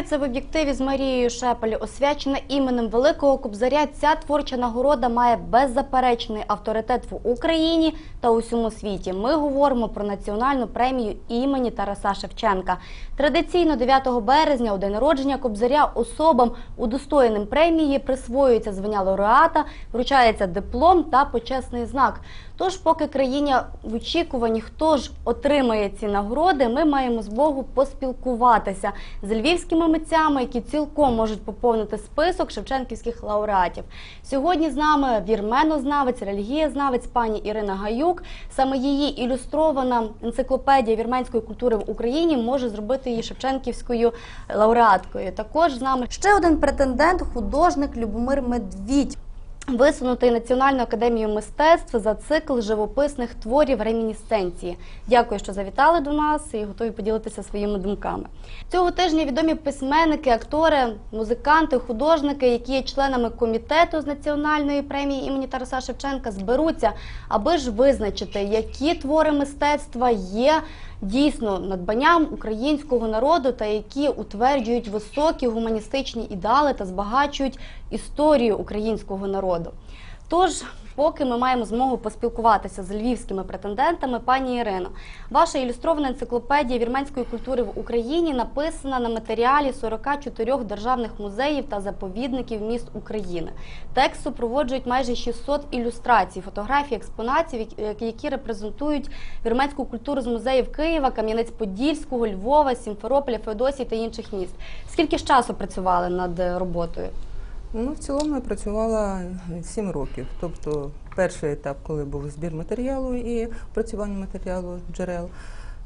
Це в об'єктиві з Марією Шепель. Освячена іменем Великого Кобзаря. Ця творча нагорода має беззаперечний авторитет в Україні та усьому світі. Ми говоримо про національну премію імені Тараса Шевченка. Традиційно 9 березня, у день народження Кобзаря, особам, удостоєним премії, присвоюється звання лауреата, вручається диплом та почесний знак. Тож, поки країна в очікуванні, хто ж отримає ці нагороди, ми маємо змогу поспілкуватися з львівськими митцями, які цілком можуть поповнити список шевченківських лауреатів. Сьогодні з нами вірменознавець, релігієзнавець пані Ірина Гаюк. Саме її ілюстрована енциклопедія вірменської культури в Україні може зробити її шевченківською лауреаткою. Також з нами ще один претендент, художник Любомир Медвідь. Висунутий Національною академією мистецтв за цикл живописних творів ремінісценції. Дякую, що завітали до нас і готові поділитися своїми думками. Цього тижня відомі письменники, актори, музиканти, художники, які є членами комітету з національної премії імені Тараса Шевченка, зберуться, аби ж визначити, які твори мистецтва є дійсно надбанням українського народу та які утверджують високі гуманістичні ідеали та збагачують історію українського народу. Тож, поки ми маємо змогу поспілкуватися з львівськими претендентами, пані Ірино, ваша ілюстрована енциклопедія вірменської культури в Україні написана на матеріалі 44 державних музеїв та заповідників міст України. Текст супроводжують майже 600 ілюстрацій, фотографій, експонатів, які- які репрезентують вірменську культуру з музеїв Києва, Кам'янець-Подільського, Львова, Сімферополя, Феодосії та інших міст. Скільки ж часу працювали над е, роботою? Ну, в цілому я працювала 7 років. Тобто перший етап, коли був збір матеріалу і опрацювання матеріалу джерел.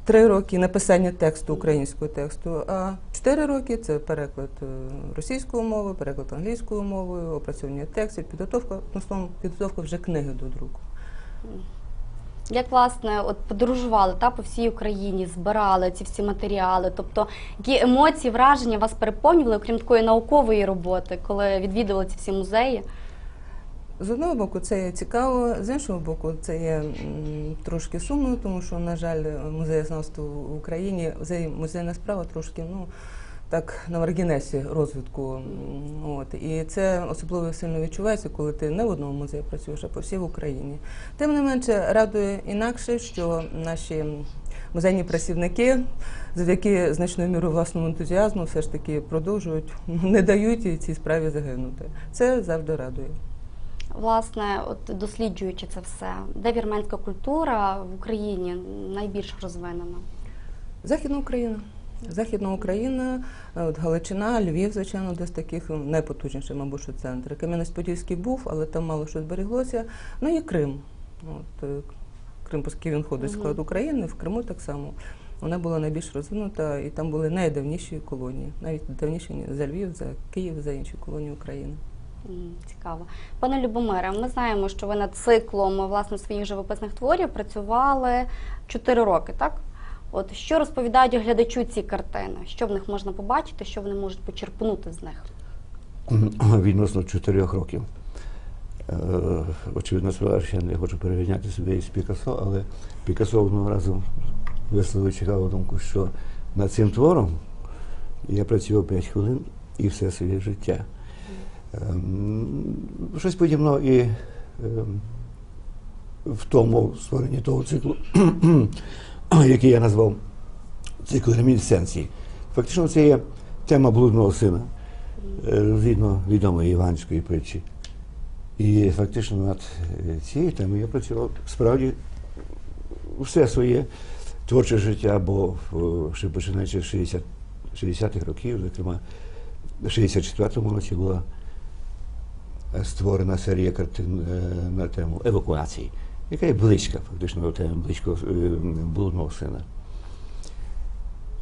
Три роки написання тексту українського тексту, а чотири роки це переклад російської російською мовою, переклад англійською мовою, опрацювання текстів, підготовка, ну, словом, підготовка вже книги до друку. Як власне от подорожували та по всій Україні, збирали ці всі матеріали? Тобто, які емоції, враження вас переповнювали, окрім такої наукової роботи, коли відвідували ці всі музеї? З одного боку, це є цікаво, з іншого боку, це є трошки сумно, тому що, на жаль, музеєзнавство в Україні, музейна справа трошки ну, так на маргінесі розвитку. От. І це особливо сильно відчувається, коли ти не в одному музеї працюєш, а по всій Україні. Тим не менше, радує інакше, що наші музейні працівники завдяки значною мірою власному ентузіазму все ж таки продовжують, не дають цій справі загинути. Це завжди радує. Власне, от досліджуючи це все, де вірменська культура в Україні найбільш розвинена? Західна Україна. Західна Україна, е, от Галичина, Львів, звичайно, десь таких м, найпотужніші, мабуть, що центри. Кам'янець-Подільський був, але там мало що збереглося. Ну і Крим. От, е, Крим, оскільки він входить в склад України, в Криму так само. Вона була найбільш розвинута, і там були найдавніші колонії, навіть давніші ні, за Львів, за Київ, за інші колонії України. Цікаво. Пане Любомире, ми знаємо, що ви над циклом власне своїх живописних творів працювали 4 роки, так? От що розповідають глядачу ці картини? Що в них можна побачити, що вони можуть почерпнути з них? відносно чотирьох років. Е, Очевидно, я не хочу перевіряти себе із Пікассо, але Пікассо одного разу висловив цікаву думку, що над цим твором я працював 5 хвилин і все своє життя. Ем, Щось подібно і ем, в тому створенні того циклу, який я назвав цикл ремінісценції. Фактично, це є тема блудного сина е, згідно відомої іванської притчі. І фактично над е, цією темою я працював справді все своє творче життя, бо е, ще починаючи з 60 60-х років, зокрема, в 64-му році була створена серія картин на тему евакуації, яка є близька, фактично до теми близького е, блудного сина.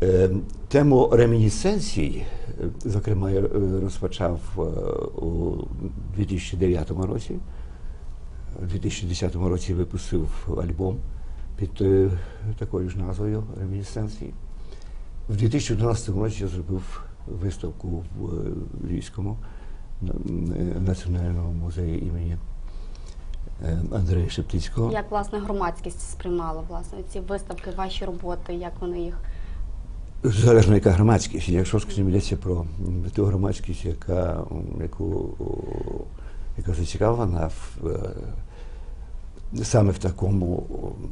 Е, Тему ремінісценцій, е, зокрема, я розпочав у 2009 році. У 2010 році випустив альбом під такою ж назвою Ремінісценції. В 2012 році я зробив виставку в Львівському національному музеї імені е, Андрея Шептицького. Як власне громадськість сприймала власне ці виставки, ваші роботи, як вони їх залежно яка громадськість. Якщо, скажімо, йдеться про ту громадськість, яка, яку, яка зацікавлена в, е, саме в такому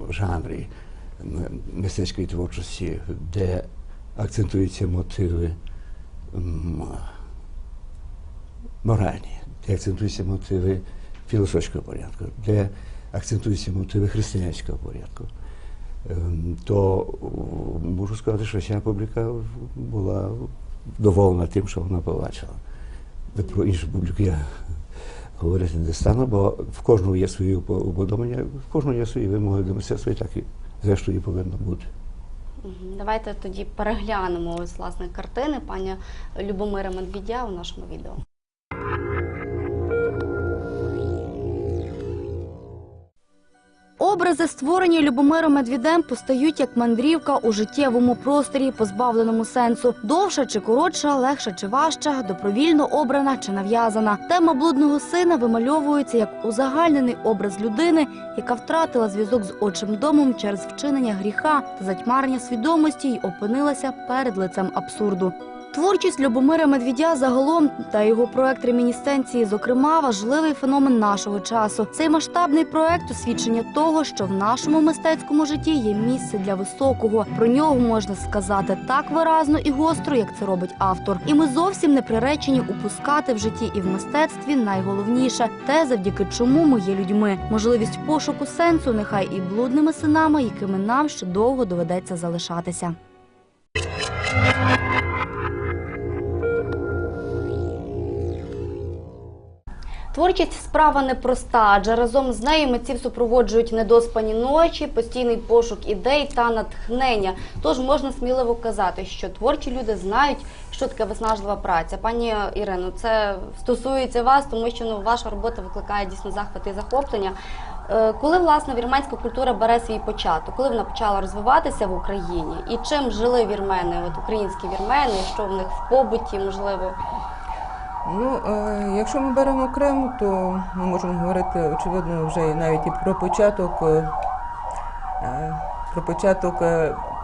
жанрі мистецької творчості, де акцентуються мотиви моральні, де акцентуються мотиви філософського порядку, де акцентуються мотиви християнського порядку, ем, то можу сказати, що ця публіка була доволена тим, що вона побачила. Про іншу публіку я говорити не стану, бо в кожного є свої упо- уподобання, в кожного є свої вимоги до мистецтва, і так і зрештою повинно бути. Давайте тоді переглянемо ось власне картини пані Любомира Медведя у нашому відео. Образи, створені Любомиром Медведем, постають як мандрівка у життєвому просторі, позбавленому сенсу. Довша чи коротша, легша чи важча, добровільно обрана чи нав'язана. Тема блудного сина вимальовується як узагальнений образ людини, яка втратила зв'язок з отчим домом через вчинення гріха та затьмарення свідомості й опинилася перед лицем абсурду. Творчість Любомира Медведя загалом та його проект ремінісценції, зокрема, важливий феномен нашого часу. Цей масштабний проект свідчення того, що в нашому мистецькому житті є місце для високого. Про нього можна сказати так виразно і гостро, як це робить автор. І ми зовсім не приречені упускати в житті і в мистецтві найголовніше те, завдяки чому ми є людьми. Можливість пошуку сенсу, нехай і блудними синами, якими нам ще довго доведеться залишатися. Творчість справа непроста, адже разом з нею митців супроводжують недоспані ночі, постійний пошук ідей та натхнення. Тож можна сміливо казати, що творчі люди знають, що таке виснажлива праця. Пані Ірино, це стосується вас, тому що ну, ваша робота викликає дійсно захват і захоплення. Е, Коли власне вірменська культура бере свій початок, коли вона почала розвиватися в Україні, і чим жили вірмени, от українські вірмени, що в них в побуті, можливо. Ну, е, якщо ми беремо окремо, то ми можемо говорити, очевидно, вже навіть і про початок, е, е, про початок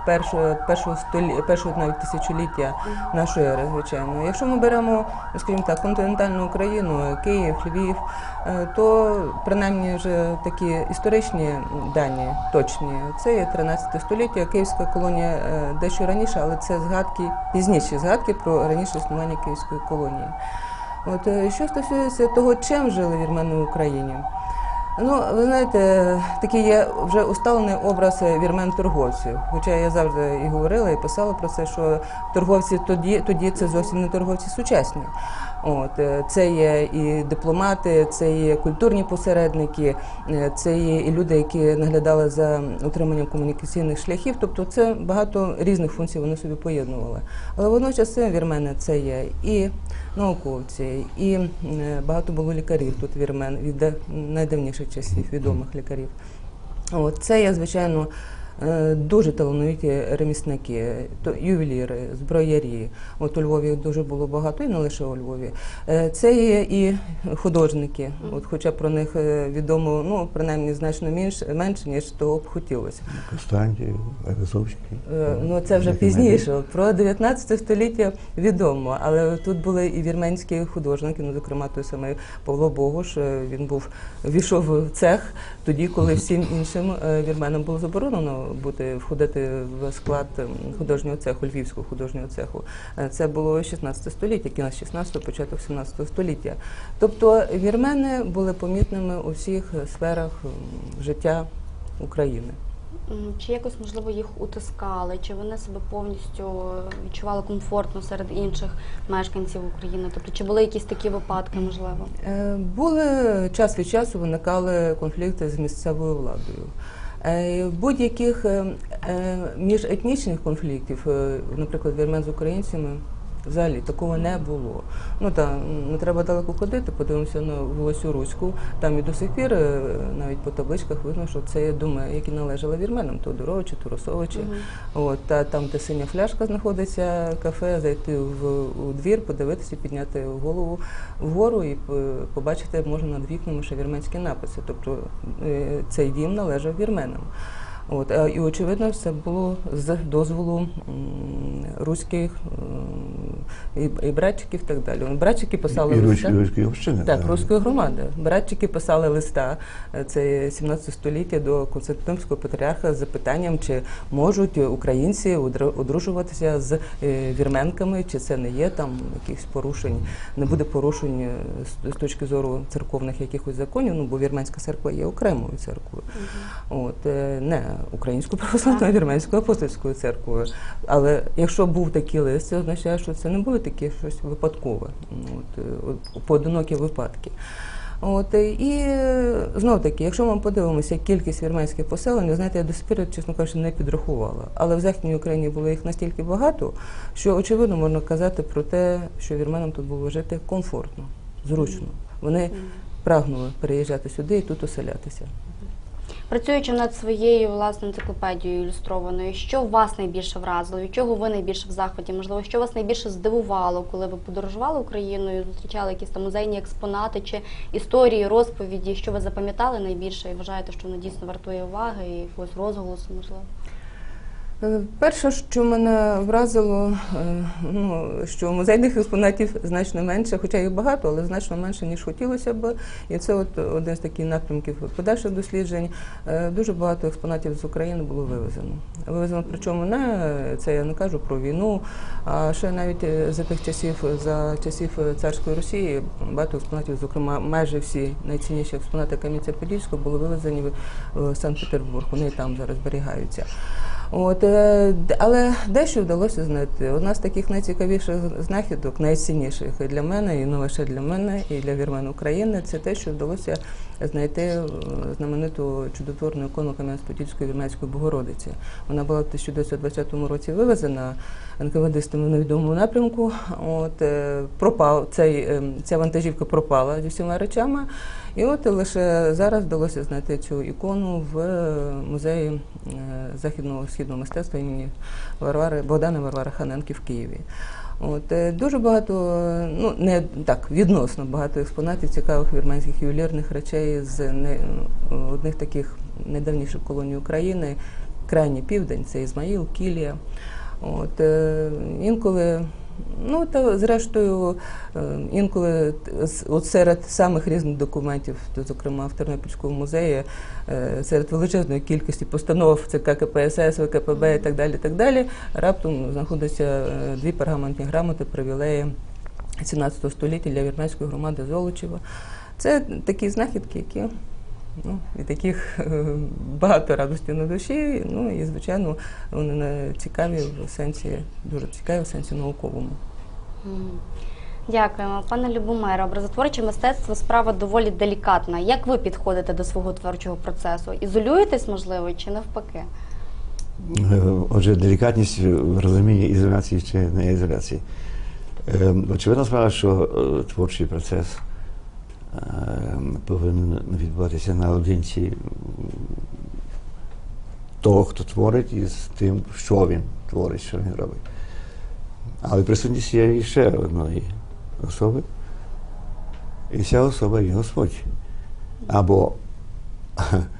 першого, першого, столі, першого навіть тисячоліття нашої ери, звичайно. Якщо ми беремо, скажімо так, континентальну Україну, Київ, Львів, е, то принаймні вже такі історичні дані точні. Це є 13 століття, Київська колонія е, дещо раніше, але це згадки, пізніші згадки про раніше існування Київської колонії. От е, що стосується того, чим жили вірмени в Україні. Ну, ви знаєте, такий є вже усталений образ вірмен торговців. Хоча я завжди і говорила, і писала про це, що торговці тоді, тоді це зовсім не торговці сучасні. От е, це є і дипломати, це є культурні посередники, е, це є і люди, які наглядали за утриманням комунікаційних шляхів. Тобто це багато різних функцій вони собі поєднували. Але водночас вірмени це є і науковці, і багато було лікарів тут вірмен від найдавніших часів відомих лікарів. От, це є, звичайно, дуже талановиті ремісники, то ювеліри, зброярі. От у Львові дуже було багато, і не лише у Львові. Е, Це є і художники, от, хоча про них е, відомо, ну, принаймні, значно менше, менше ніж того б хотілося. Константів, Аризовський. Е, Ну, це вже пізніше. Про 19 століття відомо, але тут були і вірменські художники, ну, зокрема, той самий Павло Богуш. е, Він був війшов в цех тоді, коли всім іншим е, вірменам було заборонено бути входити в склад ем, художнього цеху, львівського художнього цеху. Е, Це було 16 століття, кінець 16 початок 17 століття. Тобто вірмени були помітними у всіх сферах ем, життя України. Чи якось можливо їх утискали, чи вони себе повністю відчували комфортно серед інших мешканців України? Тобто, чи були якісь такі випадки, можливо? Е, Були час від часу виникали конфлікти з місцевою владою. Е, Будь-яких е, е, міжетнічних конфліктів, наприклад, вірмен з українцями, взагалі такого не було. Ну та не треба далеко ходити, подивимося на вулицю Руську. Там і до сих пір е, навіть по табличках видно, що це є доми, які належали вірменам, Тодоровичі, Туросовичі. От та там, де синя фляжка знаходиться, кафе, зайти в у двір, подивитися, підняти голову вгору і е, побачити можна над вікнами ще вірменські написи. Тобто е, цей дім належав вірменам. От, і очевидно, це було з дозволу руських і, і братчиків і так далі. Братчики писали І листа. руської общини. Так, руської громади. Братчики писали листа, е, це 17 століття до Константинського патріарха з запитанням, чи можуть українці одр- одружуватися з е, вірменками, чи це не є там якихось порушень, не буде порушень е, з, з точки зору церковних якихось законів, ну бо вірменська церква є окремою церквою. От е, не українською православною, вірменською апостольською церквою. Але якщо був такий лист, це означає, що це не були такі щось випадкове, от, е, поодинокі випадки. От е, і знов таки, якщо ми подивимося кількість вірменських поселень, знаєте, я до сих чесно кажучи, не підрахувала. Але в Західній Україні було їх настільки багато, що очевидно можна казати про те, що вірменам тут було жити комфортно, зручно. Вони прагнули переїжджати сюди і тут оселятися. Працюючи над своєю власне енциклопедією ілюстрованою, що вас найбільше вразило? Від чого ви найбільше в захваті? Можливо, що вас найбільше здивувало, коли ви подорожували Україною, зустрічали якісь там музейні експонати чи історії, розповіді, що ви запам'ятали найбільше і вважаєте, що воно дійсно вартує уваги і якогось розголосу, можливо? Е, Перше, що мене вразило, е, ну, що музейних експонатів значно менше, хоча їх багато, але значно менше, ніж хотілося б. І це от один з таких напрямків подальших досліджень. Е, Дуже багато експонатів з України було вивезено. Вивезено, причому не це я не кажу про війну, а ще навіть за тих часів, за часів царської Росії, багато експонатів, зокрема, майже всі найцінніші експонати Кам'янця-Подільського були вивезені в Санкт-Петербург. Вони там зараз зберігаються. От, е, але дещо вдалося знайти. Одна з таких найцікавіших знахідок, найцінніших і для мене, і не лише для мене, і для вірмен України, це те, що вдалося знайти е, знамениту чудотворну ікону Кам'янець-Подільської вірменської Богородиці. Вона була в 1920 році вивезена НКВДистами в невідомому напрямку. От, е, пропав, цей, е, ця вантажівка пропала зі всіма речами. І от лише зараз вдалося знайти цю ікону в е, музеї е, західного східного мистецтва імені Варвари Богдана Варвари Ханенки в Києві. От е, дуже багато, ну не так відносно багато експонатів цікавих вірменських ювелірних речей з не одних таких найдавніших колоній України, крайній південь, це Ізмаїл, Кілія. От інколи. Ну та зрештою, е, інколи от серед самих різних документів, то, зокрема в Тернопільському музеї, е, серед величезної кількості постанов ЦК КПСС, ВКПБ і так далі, так далі, раптом знаходяться е, дві пергаментні грамоти привілеї 17 століття для вірменської громади Золочева. Це такі знахідки, які ну, і таких е, багато радості на душі. Ну і звичайно, вони не цікаві в сенсі, дуже цікаві в сенсі науковому. Дякуємо, пане Любомире. Образотворче мистецтво справа доволі делікатна. Як ви підходите до свого творчого процесу? Ізолюєтесь, можливо, чи навпаки? Е, Отже, делікатність в розумінні ізоляції чи не ізоляції. Е, Очевидна справа, що е, творчий процес повинен відбуватися наодинці того, хто творить, і з тим, що він творить, що він робить. Але присутність є ще одної особи. І ця особа є Господь. Або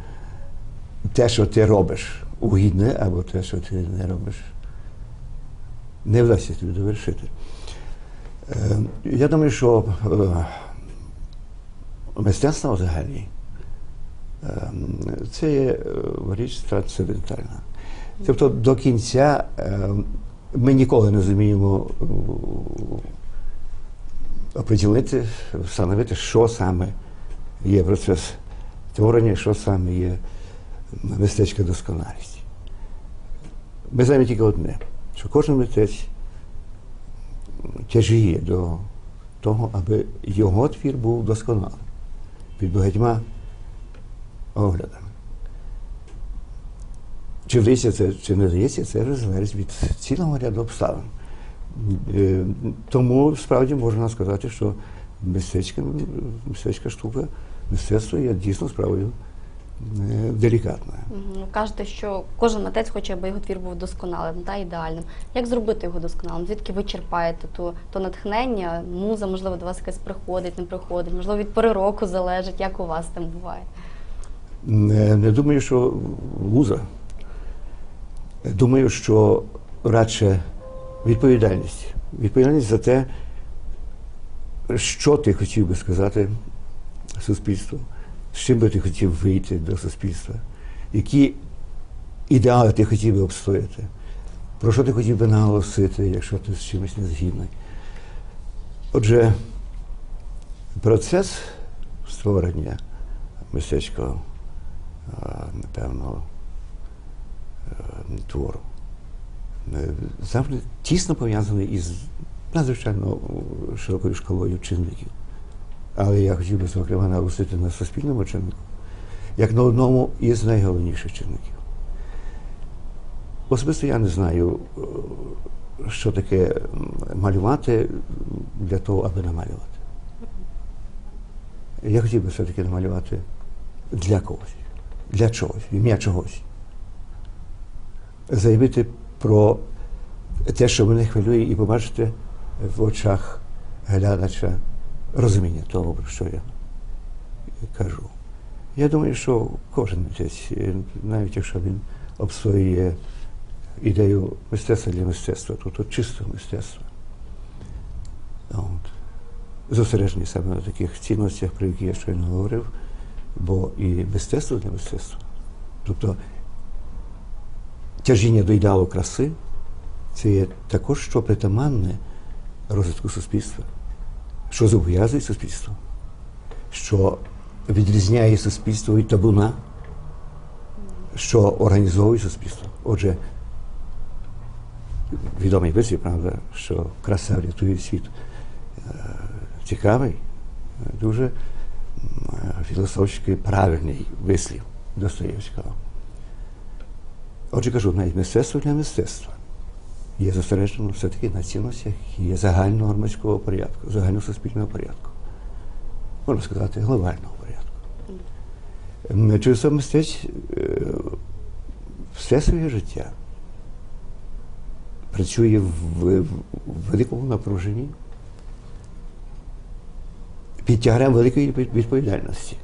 те, що ти робиш, угідне, або те, що ти не робиш, не вдасться тобі довершити. Е, Я думаю, що мистецтво взагалі е, це є е, річ трансцендентальна. Тобто до кінця е, ми ніколи не зуміємо е, оприділити, встановити, що саме є процес творення, що саме є мистецька досконалість. Ми знаємо тільки одне, що кожен митець тяжіє до того, аби його твір був досконалий під багатьма оглядами. Чи вдається це, чи не вдається, це вже залежить від цілого ряду обставин. Е, Тому справді можна сказати, що мистецька, мистецька штука, мистецтво є дійсно справою делікатною. Ви кажете, що кожен митець хоче, аби його твір був досконалим та ідеальним. Як зробити його досконалим? Звідки ви черпаєте то, то натхнення? Муза, можливо, до вас якась приходить, не приходить, можливо, від пори року залежить, як у вас там буває. Не, не думаю, що муза Думаю, що радше відповідальність. Відповідальність за те, що ти хотів би сказати суспільству, з чим би ти хотів вийти до суспільства, які ідеали ти хотів би обстояти, про що ти хотів би наголосити, якщо ти з чимось не згідний. Отже, процес створення мистецького, напевно, е, твору е, завжди тісно пов'язаний із надзвичайно широкою шкалою чинників. Але я хотів би, зокрема, наголосити на суспільному чиннику, як на одному із найголовніших чинників. Особисто я не знаю, що таке малювати для того, аби намалювати. Я хотів би все-таки намалювати для когось, для чогось, ім'я чогось. Заявити про те, що мене хвилює, і побачити в очах глядача розуміння того, про що я кажу. Я думаю, що кожен митець, е, навіть якщо він обстоює ідею мистецтва для мистецтва, тобто чистого мистецтва, зосереджені саме на таких цінностях, про які я щойно говорив, бо і мистецтво для мистецтва, тобто тяжіння до ідеалу краси, це є також що притаманне розвитку суспільства, що зобов'язує суспільство, що відрізняє суспільство від табуна, що організовує суспільство. Отже, відомий вислів, правда, що краса врятує світ. Е, Цікавий, дуже філософський правильний вислів Достоєвського. Отже, кажу, навіть мистецтво для мистецтва є зосереджено все-таки на цінностях, є загального громадського порядку, загальносуспільного порядку. Можна сказати, глобального порядку. Це мистець все своє життя працює в великому напруженні під тягарем великої відповідальності.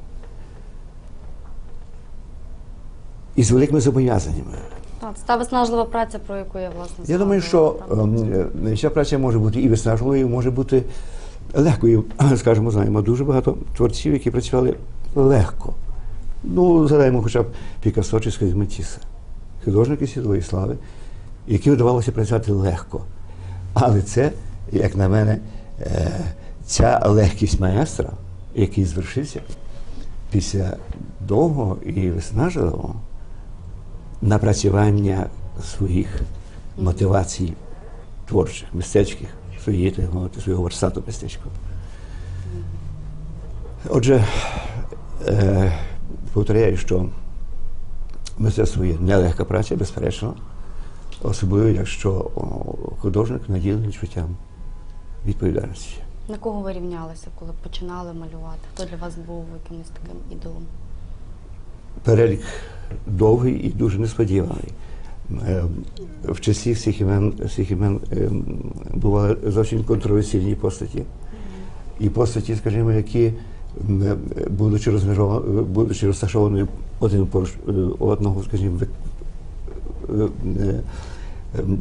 І з великими зобов'язаннями. Так, це та виснажлива праця, про яку я власне Я думаю, що згадувала, ем, е, ця праця може бути і виснажливою, може бути легкою. Скажімо, знаємо дуже багато творців, які працювали легко. Ну, згадаємо хоча б Пікассо чи Матіса. Художники світової слави, які вдавалося працювати легко. Але це, як на мене, е, ця легкість маестра, який звершився після довгого і виснажливого напрацювання своїх мотивацій творчих, мистецьких, своєї так мовити, свого верстату мистецького. Отже, е, повторяю, що мистецтво є нелегка праця, безперечно, особливо якщо художник наділений відчуттям відповідальності. На кого ви рівнялися, коли починали малювати? Хто для вас був якимось таким ідолом? перелік довгий і дуже несподіваний. Е, В часі всіх імен, всіх імен е, бували зовсім контроверсійні постаті. І постаті, скажімо, які, будучи будучи розташовані один поруч е, одного, скажімо, е, е,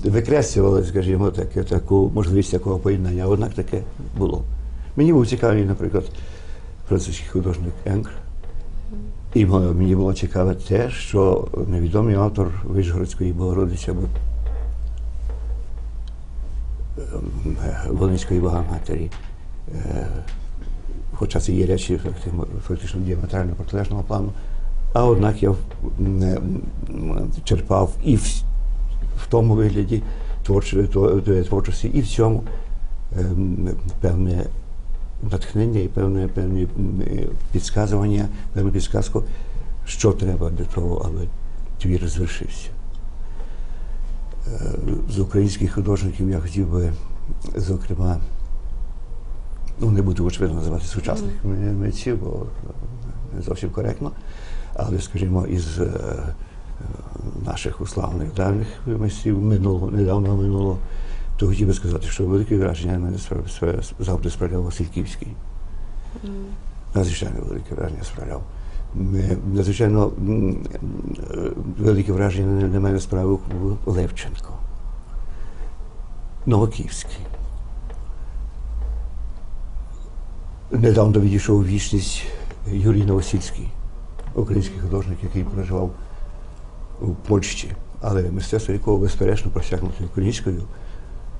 викреслювали, скажімо, таке, таку можливість такого поєднання. Однак таке було. Мені був цікавий, наприклад, французький художник Енкр. І мені було цікаве те, що невідомий автор Вишгородської Богородиці або Волинської Богоматері, хоча це є речі фактично, діаметрально протилежного плану, а однак я черпав і в, тому вигляді творчості, і в цьому певне натхнення і певне, певні е, підсказування, певну підсказку, що треба для того, аби твір звершився. Е, З українських художників я хотів би, зокрема, ну не буду очевидно називати сучасних митців, бо е, не зовсім коректно, але, скажімо, із наших уславних давніх майстрів минулого, недавнього минулого, то хотів би сказати, що велике враження на мене завжди справляв Василь Київський. Надзвичайно велике враження справляв. Надзвичайно велике враження на- мене справив Левченко. Новокиївський. Недавно відійшов у вічність Юрій Новосільський, український художник, який проживав у Польщі, але мистецтво якого безперечно просякнуто українською,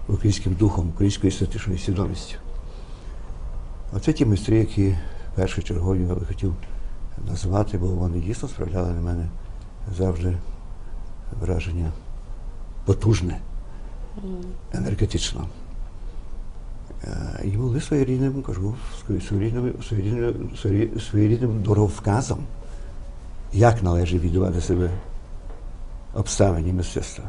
українським духом, українською естетичною свідомістю. Оце ті майстри, які першочергові я би хотів назвати, бо вони дійсно справляли на мене завжди враження потужне, енергетично. Е, І були своєрідним, кажу, своєрідним, своєрідним, своєрідним, своєрідним дороговказом, як належить віддавати себе обставині мистецтва.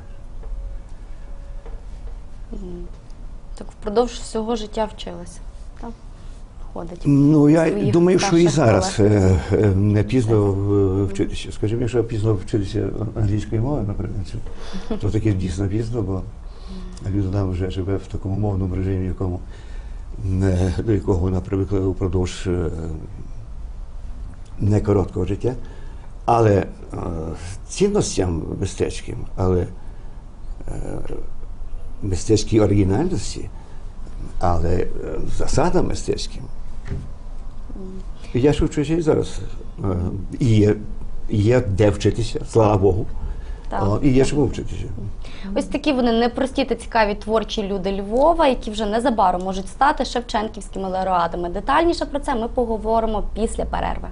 Так впродовж всього життя вчилися. Так? Ходить. Ну, я думаю, що і зараз колег. е, е, не пізно е, вчитися. Скажімо, якщо пізно вчитися англійської мови, наприклад, то таке дійсно пізно, бо людина вже живе в такому мовному режимі, якому, до якого вона привикла упродовж е, не короткого життя. Але е, цінностям мистецьким, але е, мистецькій оригінальності, але е, засадам мистецьким. Я ж вчуся і зараз. Е, І є, є де вчитися, слава Богу. Так. І є чому вчитися. Ось такі вони непрості та цікаві творчі люди Львова, які вже незабаром можуть стати шевченківськими лауреатами. Детальніше про це ми поговоримо після перерви.